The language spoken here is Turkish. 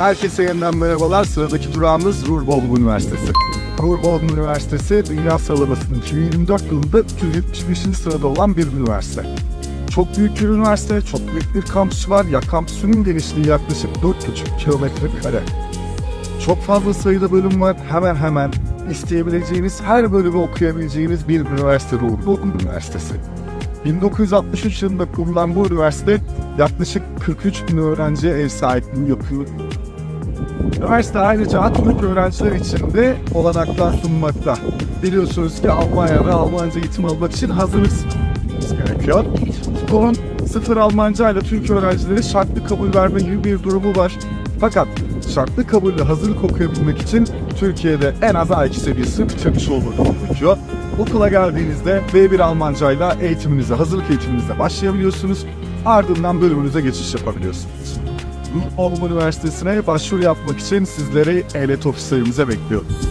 Herkese yeniden merhabalar. Sıradaki durağımız Ruhr Üniversitesi. Ruhr Üniversitesi dünya sıralamasının 2024 yılında 375. sırada olan bir üniversite. Çok büyük bir üniversite, çok büyük bir kampüsü var. Ya kampüsünün genişliği yaklaşık 4,5 kilometre kare. Çok fazla sayıda bölüm var. Hemen hemen isteyebileceğiniz her bölümü okuyabileceğiniz bir üniversite Ruhr Üniversitesi. 1963 yılında kurulan bu üniversite yaklaşık 43 bin öğrenciye ev sahipliği yapıyor. Üniversite ayrıca Atatürk öğrenciler için de olanaklar sunmakta. Biliyorsunuz ki Almanya'da Almanca eğitim almak için hazırlık gerekiyor. Bunun sıfır Almanca ile Türk öğrencileri şartlı kabul verme gibi bir durumu var. Fakat şartlı kabulle hazırlık okuyabilmek için Türkiye'de en az A2 seviyesi bitirmiş olmak gerekiyor. Okula geldiğinizde B1 Almanca ile eğitiminize, hazırlık eğitiminize başlayabiliyorsunuz. Ardından bölümünüze geçiş yapabiliyorsunuz. Ruhr Üniversitesi'ne başvuru yapmak için sizleri ehliyet ofislerimize bekliyoruz.